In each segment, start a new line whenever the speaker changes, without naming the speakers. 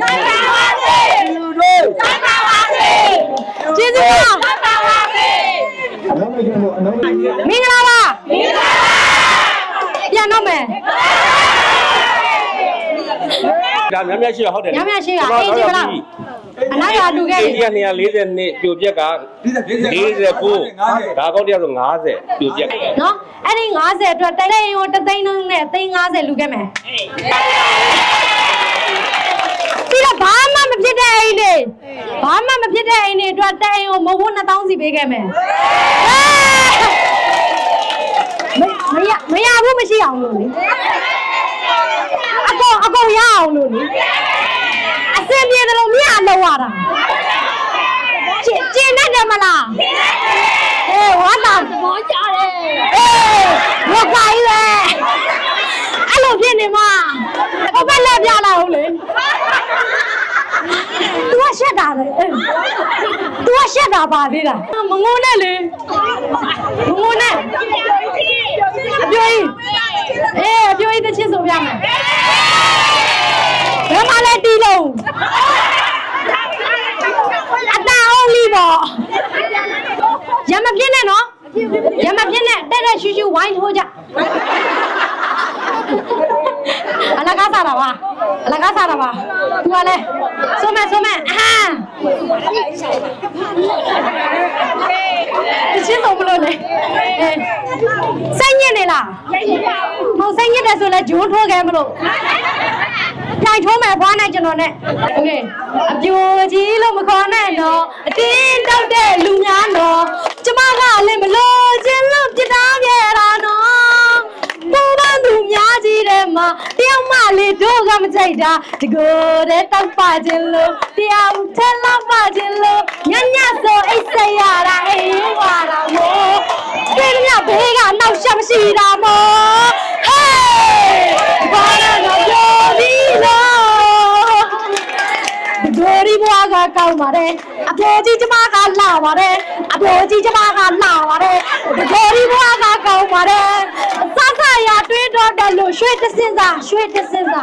လူတို့
ကျေးဇူးပါ
အနောက်နိုင်ငံတို့အနောက်နိုင်ငံ
မင်္ဂလာပါမင်္ဂလာပါပြန်တော့မယ်
ဒါများများရှိရဟုတ်တယ်
ညများရှိရအေးကြည့်မလားအနားရလူခဲ့
အိ
ပြီ
န္ဒိယ240နှစ်ပြိုပြက်က49ဒါကောက်တယောက်ဆို50ပြိုပြက်
နော်အဲ့ဒီ90အတွက်တိတ်တိတ်ကိုတသိန်းလုံးနဲ့သိန်း90လူခဲ့မယ် ပြီးတော့ဘာမှမဖြစ်တဲ့အိမ်တွေဘာမှမဖြစ်တဲ့အိမ်တွေအတွက်တိုင်ကိုမဟုတ်2000စီပေးခဲ့မယ်မရမရဘူးမရှိအောင်လို့လေအကုန်အကုန်ရအောင်လို့လေအစင်ပြေတယ်လို့မရလုံးရတာကျင်ကျင်တတ်တယ်မလားအေးဝါတာသဘောကျတယ်အေးဘုတ်ကိုင်းပဲအဲ့ လိုဖြစ်နေမှာဟိုဘက်လက်ပြလာဟုတ်လေ तू ကရှက်တာလေအေး तू ကရှက်တာပါသေးတာမငုံနဲ့လေမငုံနဲ့အပြိုကြီးအေးအပြိုကြီးတစ်ချင်းဆိုပြမယ်ဘယ်မှာလဲတီးလုံးအတန်အောင်လီပေါ့ရမပြင်းနဲ့နော်ရမပြင်းနဲ့တဲ့တဲ့ရှူရှူဝိုင်းထိုးကြ အလကားစားတာပါအလကားစားတာပါသူကလည်းဆိုမဲ့ဆိုမဲ့အဟမ်းတချင်းဆုံးမလို့လေအဲစိတ်ညစ်နေလားမဟုတ်စိတ်ညစ်တယ်ဆိုလဲဂျိုးထိုးခဲ့မလို့တိုင်ထိုးမယ်ဘွားနိုင်ကျွန်တော်နဲ့โอเคအပြိုကြီးလို့မခေါ်နဲ့တော့အတင်းတောက်တဲ့လူများ ား တဲ့မှာတယောက်မှလေးတို့ကမကြိုက်တာတကိုယ်တည်းတောက်ပါခြင်းလို့တယောက်ထက်လောက်ပါခြင်းလို့ညညဆိုအိတ်ဆက်ရတာအေးဝါတာမို့ပြေးမြဘေးကနောက်ရှက်မရှိတာမို့ဟေးဘာလို့ပြောပြီးလို့ဒိုရီဘွားကကောင်းပါတယ်အဖေကြီးကျမကလာပါတယ်အဖေကြီးကျမကလာပါတယ်ဒိုရီဘွားကကောင်းပါတယ်စဆ ရတွေးတော့တယ်လို့ရွှေတစင်းစာရွှေတစင်းစာ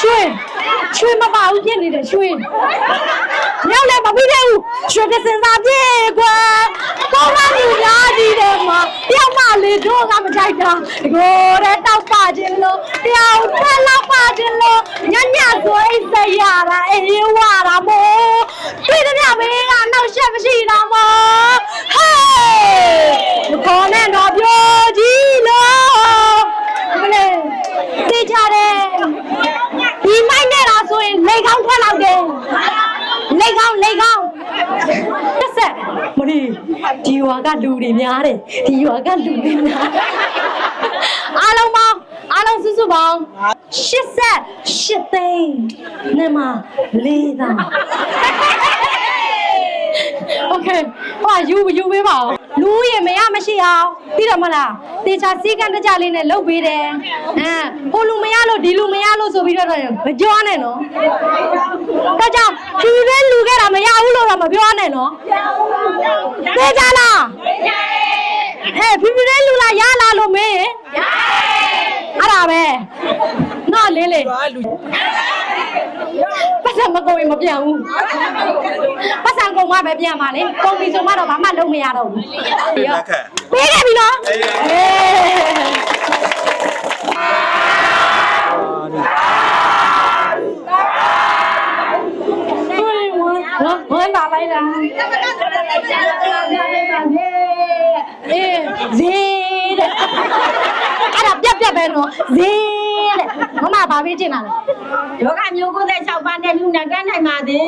ရွှေရွှေမပါဘူးဖြစ်နေတယ်ရွှေရောက်လည်းမပြီးသေးဘူးရွှေတစင်းစာပြေကွာကောင်းပါလူများကြီးတယ်မှာတယောက်မှလေတို့ကမကြိုက်တာဒီကိုယ်တဲ့တောက်ပါခြင်းလို့တယောက်ထက်လောက်ပါခြင်းလို့ညညဆိုအိတ်ဆက်ရတာအေးဝါတာမို့တွေ့တဲ့မြဘေးကနောက်ရှက်မရှိတာမို့ဟေးမခေါ်နဲ့တော့ပြောကြည့်လို့မလေးသိကြတယ်ဒီမိုက်နေတာ ဆိုရင်လေကောင်းထွက်လောက်တယ်လေကောင်းလေကောင်းတစ်ဆက်မဒီဒီရွာကလူတွေများတယ်ဒီရွာကလူတွေများတယ်အားလုံးပေါင်းအားလုံးစုစုပေါင်း88သိန်းနဲ့မှ၄သောင်း โอเคဟိုကယူယူပေးပါဦးလူရမရမရှိအောင်သိတယ်မလားတေချာစီကံတကြလေးနဲ့လုတ်ပေးတယ်အဲဟိုလူမရလို့ဒီလူမရလို့ဆိုပြီးတော့မပြောနဲ့နော်ဒါကြောင့်ဖြူရဲလူခဲ့တာမရဘူးလို့တော့မပြောနဲ့နော်တေချာလားဟဲ့ဖြူရဲလူလားရလားလို့မေးရင် အဲ့ဒါပဲနော်လေးလေးပတ်စံမကုန်ရင်မပြန်ဘူးပတ်စံကုန်မှပဲပြန်ပါလေကုန်ပြီဆိုမှတော့ဘာမှလုပ်မရတော့ဘူးလက်ခပေးခဲ့ပြီနော်အေး ဝမ်းဝမ်းပါလိုက်တာအေးဇေးတဲ့အဲ့ဒါပြက်ပြက်ပဲနော်ဇေးတဲ့မမဘာပေးချင်တာလဲ
ယောဂမျိုး96ပါးနဲ့လူနဲ့တန်းနိုင်ပါသေး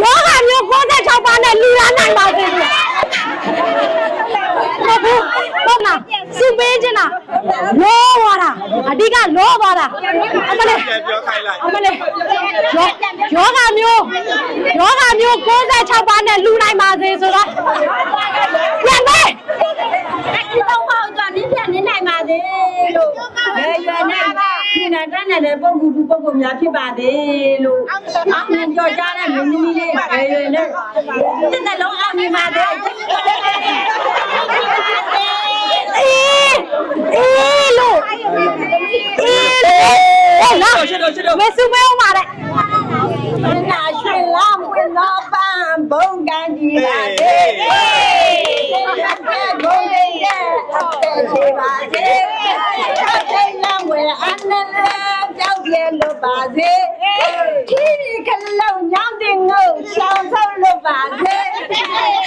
ယောဂမျိုး96ပါးနဲ့လူရနိုင်ပါစေလို့ဟုတ်ဘူးဟုတ်လားစုပေးချင်တာလောသွားတာအဓိကလောသွားတာအ မလေးပြောခိုင်းလိုက်အမလေးယောယောဂမျိုးယောဂမျိုး96ပါးနဲ့လူနိုင်ပါစေဆိုတော့ပြန်ပေး
ဒီတော့ပေါ့ကြောင့်နင်းပြန်နေနိုင်ပါသေးလို့ဘယ်ရွယ်နဲ့ဒီနဲ့တန်းနေတဲ့ပုံကူပုံကူများဖြစ်ပါသေးလို့အောင်မြင်ကြော်ကြားတဲ့မင်းသမီးလေးဘယ်ရွယ်နဲ့တစ်သက်လုံးအောင်မြင်ပါသေး
ကစု မဲအောင်ပါတဲ့
နာရွှေလာမွေတော့ပန်းဘုံကန်ကြီးပါစေဘုံကန်ရဲ့အသက်ချေပါစေချက်သိမ်းလမ်းဝဲအနန္တကြောက်ပြဲလို့ပါစေခီးဒီခလုံးညောင်းတင်ငုတ်ရှောင်းဆောက်လို့ပါစေ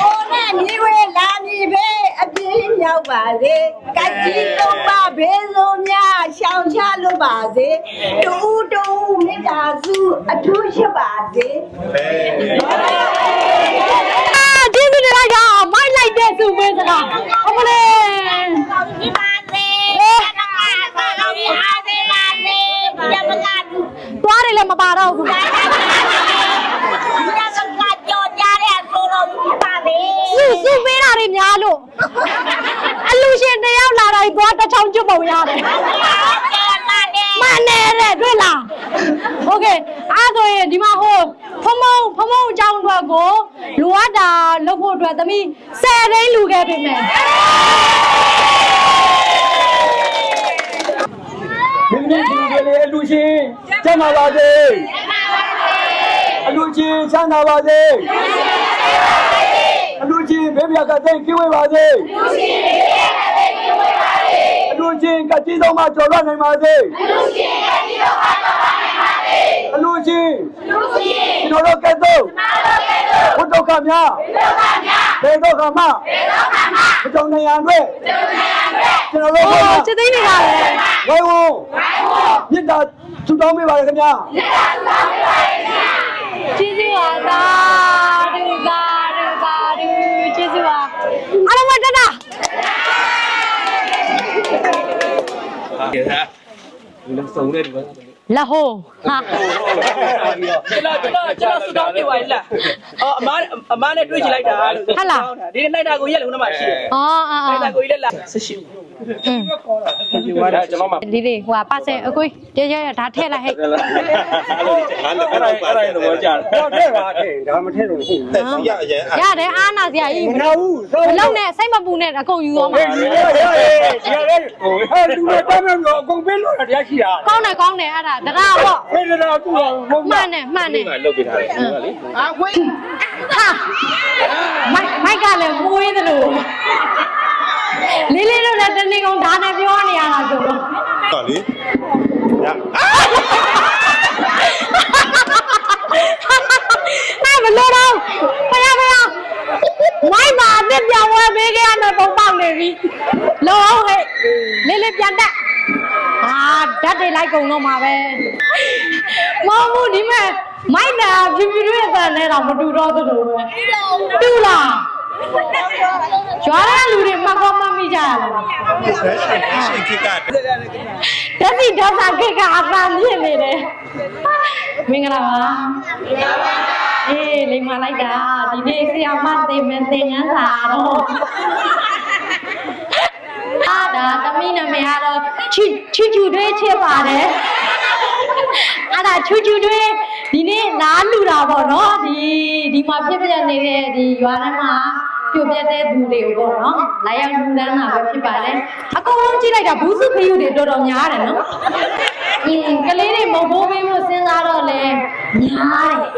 ကိုနဲ့ညီဝဲလာညီပဲအပြင်းရောက်ပါစေကကြီးလုံးပါဘေးစုံများရှောင်းချလို့ပါစေတူတူမိသား စုအထူးရှိပါစေ
အာကျေးဇူးတင်လိုက်တာမိုက်လိုက်တဲ့စုမဲစကားအမလေး
ဒီပါစေမကသာလို့အားစေပါစေညမကလူ
သွားတယ်လည်းမပါတော့ဘူး
ညမကကြော်ကြတဲ့ဆိုတော့ဒီပါစေ
စုစုပေးတာတွေများလို့အလူရှင်တယောက်လာတိုင်းသွားတစ်ချောင်းကျွတ်ပုံရတယ်မနဲ့တဲ့တွေ့လား โอเคအဲ့ဆိုရင်ဒီမှာဟိုဖမုံဖမုံအကြောင်းအတွက်ကိုလိုအပ်တာလုပ်ဖို့အတွက်သမီး10သိန်းလူခဲ့ပြီမယ်
မင်းကြီးဒီလေအလူရှင်ကျမ်းပါပါစေအလူရှင်ချမ်းသာပါစေအလူရှင်ဘေးပြကသိကင်းဝေးပါစေအလူရှင်ကတိဆုံးမကျော်လွှတ်နိုင်ပါစေအလူရှင်ကျွန်တော် တို့ကဲ့သို့ဘုဒ္ဓခများဘေဒုက္ခမဘုဒ္ဓနေရန်အတွက်ကျွန်တော်တို့
ဟိုချစ်သိန်းနေတာလေ
ဝိုင်းဝန်းမြစ်တာထူတောင်းပေးပါရခင်ဗျာ
ကျေးဇူးပါသာဒူသာဒူသာဒူကျေးဇူးပါအားလုံးမတတာ
ကဲဟာဒီလိုစုံတဲ့ဒီမှာ
လက်ဟိုဟာ
ကျွန်တော်ကျွန်တော်ကျွန်တော်စတောင်းပြပါလားအော်အမအမနဲ့တွေ့ချင်လိုက်တာဒီနေ့လိုက်တာကိုရက်လုံးမှာရှိတယ်
အော်အော်
လိုက်တာကိုရက်လာဆရှိ
อืม
ဒီမှာကျွန်တော်မှ
လေးလေးဟိုပါစင်အကွေးတရရဒါထည့်လိုက်ဟဲ့
အဲ့လိုငါလည်းအဲ့ဒါအဲ့ဒါတော့ကြားတယ်
တော့တဲ့ပါတဲ့ဒါမထဲတော့ဟုတ်
တက်စီရအရင်အ
ရတယ်အားနာစရာကြီး
မနာဘူး
မလုံးနဲ့စိတ်မပူနဲ့အကုန်ယူသွားမှာ
ဒီရရရဒီရရဟိုဟာလူတွေတမ်းတော့အကုန်ပေးလို့တရားရှိတာ
ကောင်းတယ်ကောင်းတယ်အဲ့ဒါတကားပေါ့
ဖေးလာကူအောင်မဟုတ်
မှန်တယ်မှန်တယ်
ငါလုတ်ပြထားတယ်ဒီမှာလေ
ဟာမိုက်မိုက်ကလည်းမွေးသလို လေးလေးတို့လည်းတနေ့ကုန်ဒါနဲ့ပြောနေရတာဆိုတော့
တော့လေည
အဲ့မလို့တော့ဖယားဖယားမိုက်မှာအစ်ပြောင်းဝဲပေးခဲ့ရမယ်ပုံပေါက်နေပြီလောအောင်ဟဲ့လေးလေးပြန်တက်ဟာဓာတ်တွေလိုက်ကုန်တော့မှာပဲမဟုတ်ဘူးဒီမဲ့မိုက်နာဖြူဖြူတွေအပန်နဲ့တော့မတူတော့သလိုပဲတူလား ကျွားတဲ့လူတွေမှတ်ကောမှတ်မိကြရလား
ဆက်ရှင်ရှင်ခစ်က
ဓာတ်စီဓာတ်စာခေတ်ကအပန်ဖြစ်နေတယ်မင်္ဂလာပါအေးလိမ္မာလိုက်တာဒီနေ့ဆရာမသိမသင်ငန်းစာတော့အာဒါသမီးနာမည်ကတော့ချီချီချူတွေးချစ်ပါတယ်အဲ့ဒါချူချူတွေးဒီနေ့နားလူတာပေါ့နော်ဒီဒီမှာဖြစ်ပြနေတဲ့ဒီရွာထဲမှာ ပြိုပြတဲ့သူတွေကိုပေါ့နော်လာရောက်လူလန်းတာပဲဖြစ်ပါတယ်အကုန်လုံးကြည့်လိုက်တာဘူးစုခရုတွေတော်တော်များတယ်နော်အင်းကလေးတွေမဟုတ်ဘိုးပေးဖို့စဉ်းစားတော့လဲများတယ်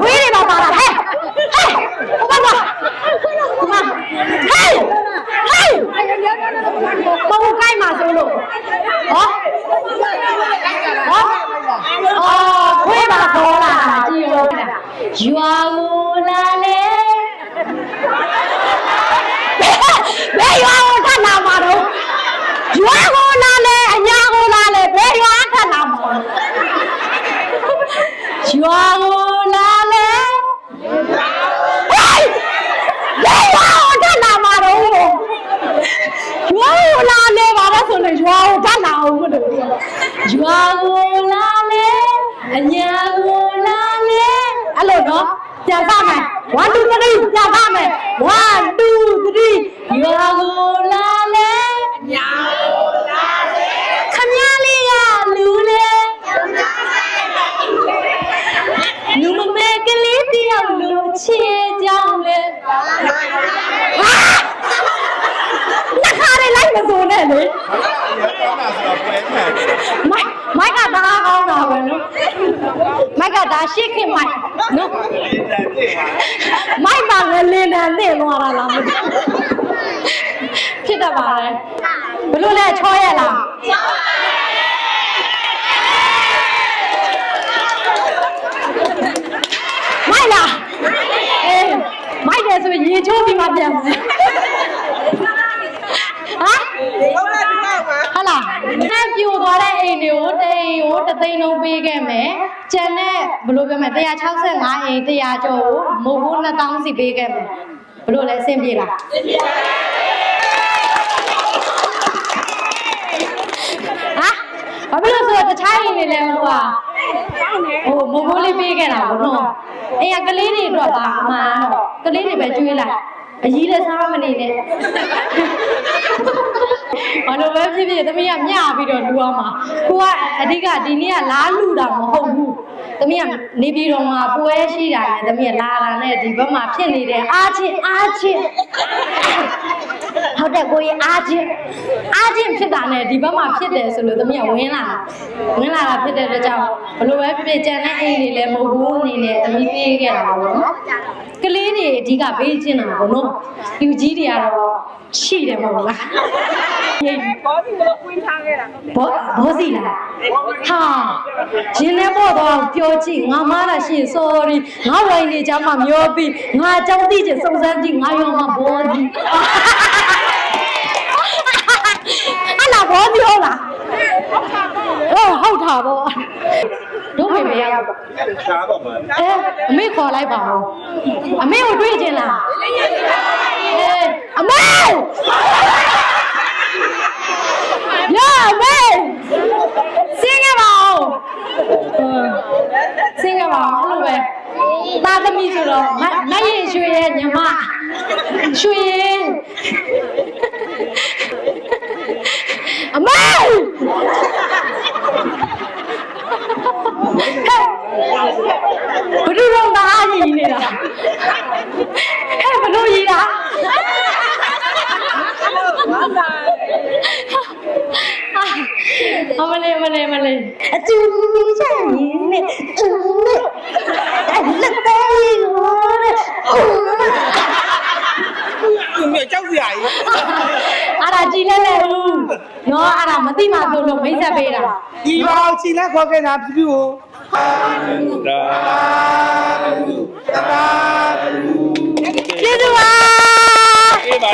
ခွေးတွေပါပါလားဟဲ့ဟဲ့ဟိုပါပါဟို ပါဟဲ့ဟဲ့ပုံကိုက်မှာဆိုလို့ဟောဟောအော်ခွေးပါခေါ်လာကြည့်ရောရွာကိုလာလေဘယ်ရွာကိုထပ်လာမှာတော့ရွာကိုလာလေအညာကိုလာလေဘယ်ရွာထပ်လာမှာရွာကိုလာလေဟေးဘယ်ရွာကိုထပ်လာမှာတော့ရွာကိုလာလေပါတော့ဆိုလေ ရွာကိုထပ်လာအောင်မလို့ရွာကိုလာလေအညာကိုလာလေအဲ့လိုနော်ပြန်ပါမယ်1 2 3ပြန်ပါမယ်1 2 3ရွာကိုလာလေအညာကိုလာလေခမရလေးကလူလေလူမမဲကလေးတယောက်လူချေကြောင်းလေဟာနှစ်ခါလေးလိုက်မစိုးနဲ့လေ
ကောင်းတာဆိုတော့ပွဲခံ
မိုက်မိုက်ကဒါကောင်းတာပဲနော်မိုက်ကဒါရှစ်ခင်မိုက်နော်မိုက်မှာငလင်းတန်နဲ့သွားတာလားမသိဖြစ်တတ်ပါတယ်ဘလို့လဲချောရလားချောပါမိုက်လားအေးမိုက်တယ်ဆိုရင်ရေချိုးပြီးမှပြန်မယ် ဟမ်ဟုတ်လားအဲ့ပြိုသွားတဲ့အိမ်တွေကိုတိမ်ကိုတသိန်းလုံးပေးခဲ့မယ်ကျန်တဲ့ဘယ်လိုပြောမလဲ165အိမ်100ကျော်ကိုမုတ်ဘူး2000စီပေးခဲ့မယ်ဘယ်လိုလဲအဆင်ပြေလားဟာဘာဖြစ်လို့ဆိုတော့တခြားအိမ်တွေလည်းဟိုဟာဟိုမုတ်ဘူးလေးပေးခဲ့တာဘောနော်အိမ်ကကလေးတွေအတွက်ပါအမှန်တော့ကလေးတွေပဲကျွေးလိုက်အကြီးလည်းစားမနေနဲ့ ဘာလို့ပဲဖြစ်ဖြစ်သမီးကမျှပြီးတော့လူအောင်မှာကိုကအဓိကဒီနေ့ကလားလူတာမဟုတ်ဘူးသမီးကနေပြည်တော်မှာပွဲရှိတာနဲ့သမီးကလာတာနဲ့ဒီဘက်မှာဖြစ်နေတဲ့အားချင်းအားချင်းဟုတ်တယ်ကိုကြီးအားချင်းအားချင်းဖြစ်တာနဲ့ဒီဘက်မှာဖြစ်တယ်ဆိုလို့သမီးကဝင်လာဝင်လာတာဖြစ်တဲ့အတွက်ကြောင့်ဘလို့ပဲဖြစ်ဖြစ်ကြံတဲ့အိမ်တွေလည်းမဟုတ်ဘူးအနေနဲ့သမီးပေးခဲ့တာပါဘောနော် ကလေးတွေအဓိကပေးချင်တာဘောနော်လူကြီးတွေကတော့ရှိတယ်မဟုတ်လား
ဘောစီကိုကွင်းထားခဲ့တာ
ဘောဘောစီလားဟာရှင်လည်းပေါ့တော့ပြောကြည့်ငါမားတာရှင် sorry ငါဝိုင်းနေကြမှာမျောပြီးငါအကြောင်းသိချင်စုံစမ်းကြည့်ငါရောမှာဘောစီအဲ့လားဘောစီဟုတ်လားဟုတ်ဟုတ်တာဗော တို့မေမေရ
ရှားပါမှာ
အဲအမေခေါ်လိုက်ပါဦးအမေကိုတွေ့ချင်လားအဲအမေရအမေစင်းရပါဦးစင်းရပါဦးအဲ့လိုပဲသားသမီးဆိုတော့မမရင်ရွှေရဲ့ညီမရွှေရင်အမေ ဘယ်လိုတော့သားကြီးနေတာဟဲ့ဘယ်လိုကြီးလားအမလေးအမလေးအမလေးအတူချင်နေအူနဲ့လက်သေးကိုနဲ့
သူမြေကြောက်စရာကြီး
အဲ့ဒါကြည်လဲလဲဦးနော်အဲ့ဒါမသိမှဆိုလို့မိတ်ဆက်ပေးတာ
ဒီပါချီလက်ခေါ်ခဲ့တာပြပြကို
ဒါ
ကျေးဇူးပါ
အေးပါ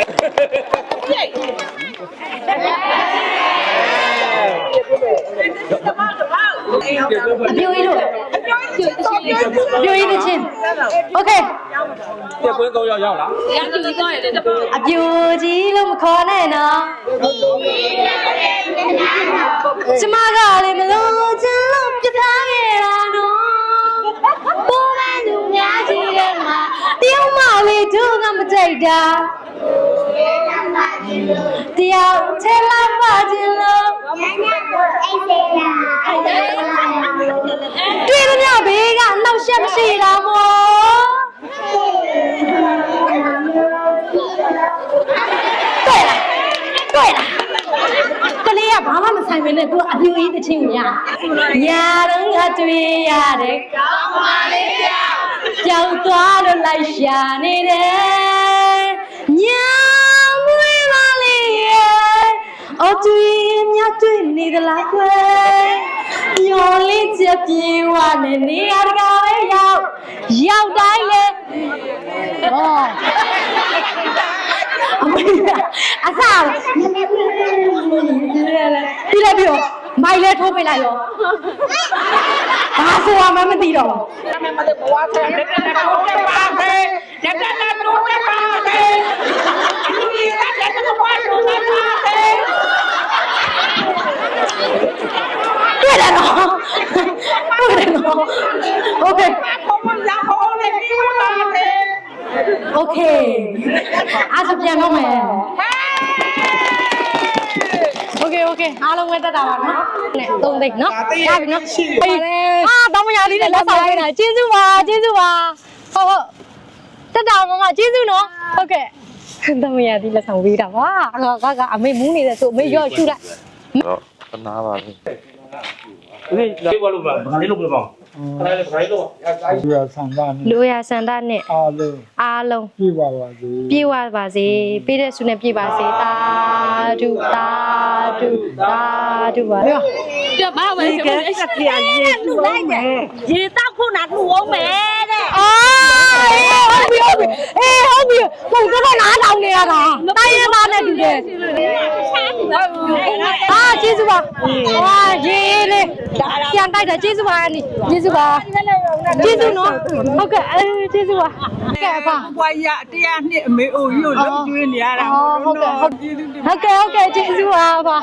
အပြိုကြီးတို့အပြိုကြီးတစ်ချင်းโอเค
ပြကွင်း၃ယောက်ရောက်လား
အပြိုကြီးလို့မခေါ်နဲ့နော်ကျမကလည်းမလို့ချင်လို့ပြထားခဲ့တာနော်ပေါ်မသူများကြီးတဲ့မှာတယောက်မှလေးတို့ကမကြိုက်တာ တယောက်ထဲလာပါခြင်းလို့တွေ့မရဘေးကနှောက်ရှက်မရှိတာမို့တွေ့လားတွေ့လားကလေးကဘာမှမဆိုင်မနဲ့သူအပြူကြီးတစ်ချင်းကိုရညာတော့ငါတွေ့ရတယ်ကောင်းပါလေကြောက်သွားလို့လိုက်ရှာနေတယ်ညာမွေးပါလေရဲ့ အတူရင်မြတ်တွေ့နေသလားကွယ်ညော်လေးချက်ပြေးဝနဲ့နေရတကာပဲရောက်ရောက်တိုင်းလေဟောအမေအစားဒီလည်းပြောမိုက်လဲထိုးပေးလိုက်ရောဘာဆိုမှမသိတော့ဘူး
မတဲ့ဘဝဆရာတက်တက်တော့တက်ပါပဲတက်တက်တော့တက်
အားစပြန်တော့မယ်โอเคโอเคအားလုံးပဲတက်တာပါနော်နဲ့သုံးသိန်းနော်ရပြီနော်ဟေးအာတော့မရသေးတယ်လက်ဆောင်ပေးတာကျေးဇူးပါကျေးဇူးပါဟုတ်ဟုတ်တက်တာမမကျေးဇူးနော်ဟုတ်ကဲ့တော့မရသေးလက်ဆောင်ပေးတာပါငါကအမေမူးနေတယ်ဆိုအမေရော့ရှူလိုက်
တော့တနာပါပဲ
ဒီလေးဘာလို့ပါဘာလေးလို့ပြပါ အဲ့ဒါဘာလေးလို့
လူရဆန္ဒနဲ့
လူရဆန္ဒနဲ့
အားလုံး
အားလုံး
ပြပါပါစေ
ပြေဝပါစေပေးတဲ့ဆုနဲ့ပြေပါစေတာဒုတာဒုတာဒုပါပြပါဝယ်စက်ပြာရေလူလိုက်တယ်
ရေတောက်ဖို့နာလူအောင်မယ်တဲ့
အာ ဟုတ်ပြီဟုတ်ပြီအေးဟုတ်ပြီပုံတော့နားထောင်နေရတာတိုင်းရသားနဲ့တူတယ်အာကျေးဇူးပါဟာရေလေးပြန်တိုက်တာကျေးဇူးပါနီကျေးဇူးပါကျေးဇူးနော်ဟုတ်ကဲ့အဲကျေးဇူးပါကဲပါ
ဘွားရတရားနှစ်အမေအိုကြီးကိုလုံးကျွေးနေရတာ
အော်ဟုတ်ကဲ့ဟုတ်ကဲ့ဟုတ်ကဲ့ဟုတ်ကဲ့ကျေးဇူးပါပါ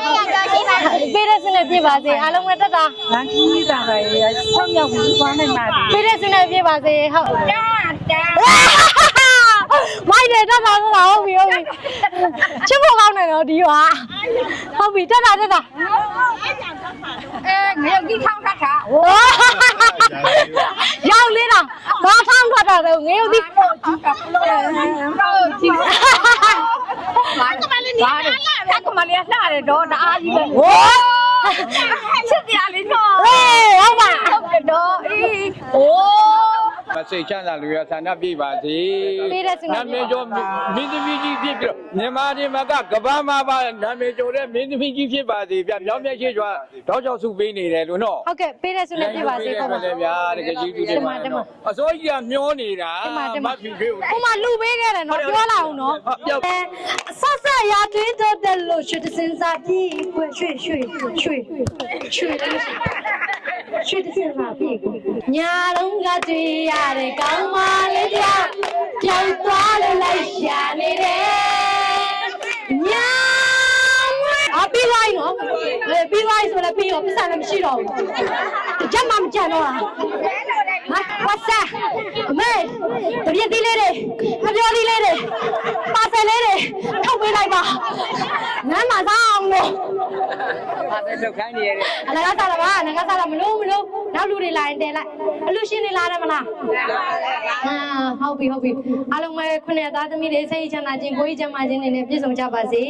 ပေးတဲ့စနေပြပါစေအားလုံးပဲတက်တာ
လမ်းကြီးတာပဲဆောင်းရောက်ပြီးသွားနိုင်ပါသည်
ပေးတဲ့စနေပြပါစေဟုတ်တာတာ မိုက်တယ်တက်တာတက်တာဟုတ်ပြီဟုတ်ပြီချစ်ဖို့ကောင်းတယ်နော်ဒီဟာဟုတ်ပြီတက်တာတက်တာ
အဲငရုတ်ကြီးထောင်းထားတာ
ဝါရောက်လေးတော့ဘာထောင်းထွက်တာလဲငရုတ်သီး
ဟုတ်ကြည့်ဘာကမလေးနေလာလာကမလေးလှတယ်တော့တအားကြီးပဲ
ဝါ
ချစ်တရားလေးတော့
ဟေးဟုတ်ပါ
ဟုတ်တယ်တော့အေးโอ้
မ စိတ်ချမ်းသာလူရဆန္ဒပြပါစေ
ပေးတဲ့စနေ
နာမည်ကျော်မင်းသမီးကြီးဖြစ်ပြီးတော့မြန်မာပြည်မှာကကဘာမှာပါနာမည်ကျော်တဲ့မင်းသမီးကြီးဖြစ်ပါစေဗျမြောင်းမြတ်ရှိစွာတောက်ချောက်စုပေးနေတယ်လို့နော်
ဟုတ်ကဲ့ပေးတဲ့စနေပြပါစေကော
ပါလေဗျာတကယ်ကြီးသူတွေမှာနော်အစိုးရကမျောနေတာ
တမတမ
မဖြူဖြူ
ဟိုမှာလူပေးခဲ့တယ်နော်ပြောလာအောင်နော်
ဟုတ်ပြော
အဲဆက်ဆက်ရတွင်းတော့တယ်လို့ရွှေတစင်စားပြီးခွေရွှေရွှေရွှေရွှေရွှေ တစင်စားပြီးညာလုံးကတွေ့ရတဲ့ကောင်းမလေးတယောက်ပြောင်းသွားလို့လိုက်ရှာနေတယ်ညာအပြီးလိုက်နော်အဲပြီးလိုက်ဆိုလည်းပြီးတော့ပတ်စံလည်းမရှိတော့ဘူးကြက်မှမကြံတော့လားဟာဝတ်စာအမေတပြည့်သီးလေးတွေအပြောသီးလေးတွေပါဆယ်လေးတွေထုတ်ပေးလိုက်ပါနမ်းမစားအောင်လို့
ပါတဲ့လောက်ခိုင်းနေရတယ်
အလကားစားလာပါငကားစားလာမလို့မလို့နောက်လူတွေလာရင်တယ်လိုက်အလူရှင်တွေလာတယ်မလားဟာဟုတ်ပြီဟုတ်ပြီအားလုံးပဲခုနှစ်သားသမီးတွေစိတ်ချမ်းသာခြင်းကိုယ်ကြီးချမ်းသာခြင်းတွေနဲ့ပြည့်စုံကြပါစေ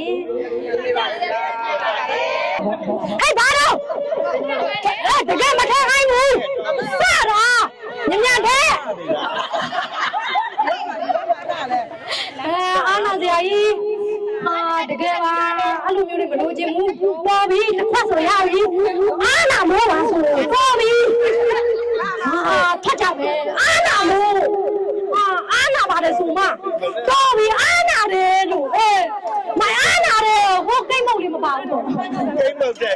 ဟဲ့ဘာတော့အဲတကယ်မထခိုင်းဘူးစတော့ညညတဲ့ အဲအာနာစရာကြီးဟာတကယ်ပါအဲ့ လိုမျိုးတွေမလို့ခြင်းဘူးပေါ်ပြီတစ်ခွက်ဆိုရပြီအာနာမိုးပါဆိုပေါ်ပြီဟာထက်ကြမယ်အာနာမိုးဟာအာနာပါတယ်ဆိုမှပေါ်ပြီအာနာတယ်လို့အဲမအာနာတယ်ဟိုကိတ်မုတ်လေးမပါဘူးတော့
ကိန်းတော့တဲ့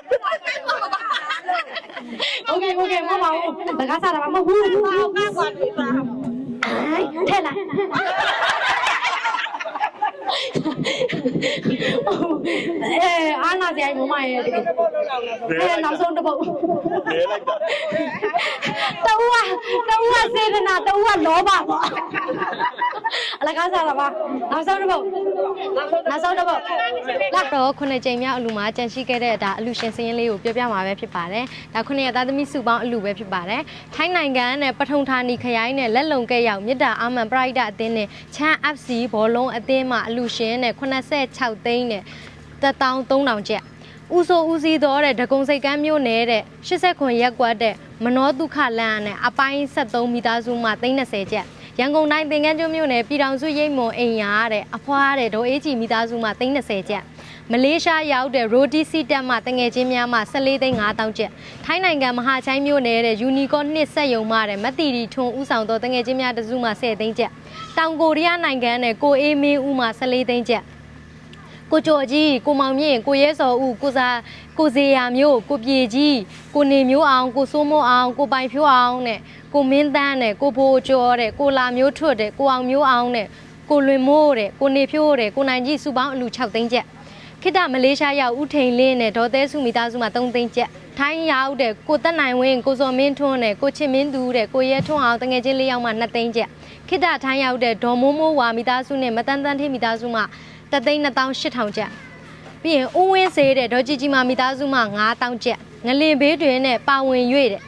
โอเคโอเคမဟုတ်ပါဘူးတကားစားတာမဟုတ်ဘူးဟိုကကွာဒီပါထဲလာ အဲအားနာစရာမမရဲ့တကယ်အဲနောက်ဆုံးတစ်ပုတ်
နေလိုက်တာ
တူဝတူဝစေတနာတူဝလောဘပေါ့အလကားစားတာပါနောက်ဆုံးတစ်ပုတ်နောက်ဆုံးတစ်ပုတ်လာတော့ခုနှစ်ကြိမ်မြောက်အလူမှာကြန့်ရှိခဲ့တဲ့ဒါအလူရှင်စင်းရင်လေးကိုပြောပြမှာပဲဖြစ်ပါတယ်ဒါခုနှစ်ရသားသမီးစုပေါင်းအလူပဲဖြစ်ပါတယ်ထိုင်းနိုင်ငံနဲ့ပထုံဌာနီခရိုင်နဲ့လက်လုံကဲ့ရောက်မြစ်တာအာမန်ပရိုက်တာအသင်းနဲ့ချမ်း FC ဘောလုံးအသင်းမှအလူရှင်နဲ့86သိန်းနဲ့13000ကျပ်ဦးစိုးဦးစီးတော်တဲ့ဒဂုံစိတ်ကမ်းမြို့နယ်တဲ့89ရက်ကွက်တဲ့မနောဒုက္ခလမ်းနဲ့အပိုင်း73မိသားစုမှ30ကျပ်ရန်ကုန်တိုင်းသင်္ကန်းကျွန်းမြို့နယ်ပြည်တော်စုရိပ်မွန်အိမ်ယာတဲ့အဖွားတဲ့ဒေါ်အေးကြီးမိသားစုမှ30ကျပ်မလေးရှားရောက်တဲ့ Rodi C တက်မှတငယ်ချင်းများမှ14သိန်း5000ကျပ်ထိုင်းနိုင်ငံမဟာချိုင်းမြို့နယ်တဲ့ Unicorn နှစ်ဆက်ယုံမှတဲ့မတီတီထွန်းဦးဆောင်သောတငယ်ချင်းများတစုမှ10သိန်းကျပ်တောင်ကိုရီးယားနိုင်ငံနဲ့ကိုအေးမင်းဦးမှ14သိန်းကျပ် ကိုကျော်ကြီးကိုမောင်မြင့်ကိုရဲစော်ဦးကိုစာကိုဇေယာမျိုးကိုပြေကြီးကိုနေမျိုးအောင်ကိုစိုးမိုးအောင်ကိုပိုင်ဖြိုးအောင်နဲ့ကိုမင်းတန်းနဲ့ကိုဘိုးကျော်တဲ့ကိုလာမျိုးထွတ်တဲ့ကိုအောင်မျိုးအောင်နဲ့ကိုလွင်မိုးတဲ့ကိုနေဖြိုးတဲ့ကိုနိုင်ကြီးစုပေါင်းအလူ6သိန်းကျပ်ခိတမလေးရှားရောက်ဦးထိန်လင်းနဲ့ဒေါ်သဲစုမိသားစုမှာ3သိန်းကျပ်ထိုင်းရောက်တဲ့ကိုတက်နိုင်ဝင်းကိုစော်မင်းထွန်းနဲ့ကိုချစ်မင်းသူတဲ့ကိုရဲထွန်းအောင်တငယ်ချင်းလေးယောက်မှ2သိန်းကျပ်ခိတထိုင်းရောက်တဲ့ဒေါ်မိုးမိုးဝါမိသားစုနဲ့မတန်းတန်းထေးမိသားစုမှ 3သိန်း2800ကျပ်ပြီးရင်ဦးဝင်းစေးတဲ့ဒေါ်ကြီးကြီးမမိသားစုမှ9000ကျပ်ငလင်ဘေးတွင်နဲ့ပါဝင်၍တဲ့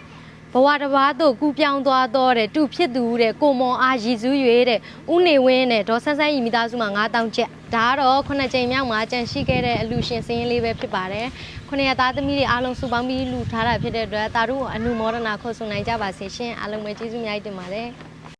ဘဝတစ်ပါးသို့ကူပြောင်းသွားတော့တဲ့တူဖြစ်သူတဲ့ကိုမောင်အားရည်စူး၍တဲ့ဦးနေဝင်းနဲ့ဒေါ်ဆန်းဆန်းဤမိသားစုမှာ9000ကျပ်ဒါကတော့ခုနှစ်ကြိမ်မြောက်မှာကြန့်ရှိခဲ့တဲ့အလူရှင်စင်းရင်လေးပဲဖြစ်ပါတယ်ခုနှစ်ရသားသမီးတွေအားလုံးစုပေါင်းပြီးလူထားတာဖြစ်တဲ့အတွက်တာတို့အနုမောဒနာခေါ်ဆိုနိုင်ကြပါစေရှင်အားလုံးပဲကျေးဇူးအများကြီးတင်ပါတယ်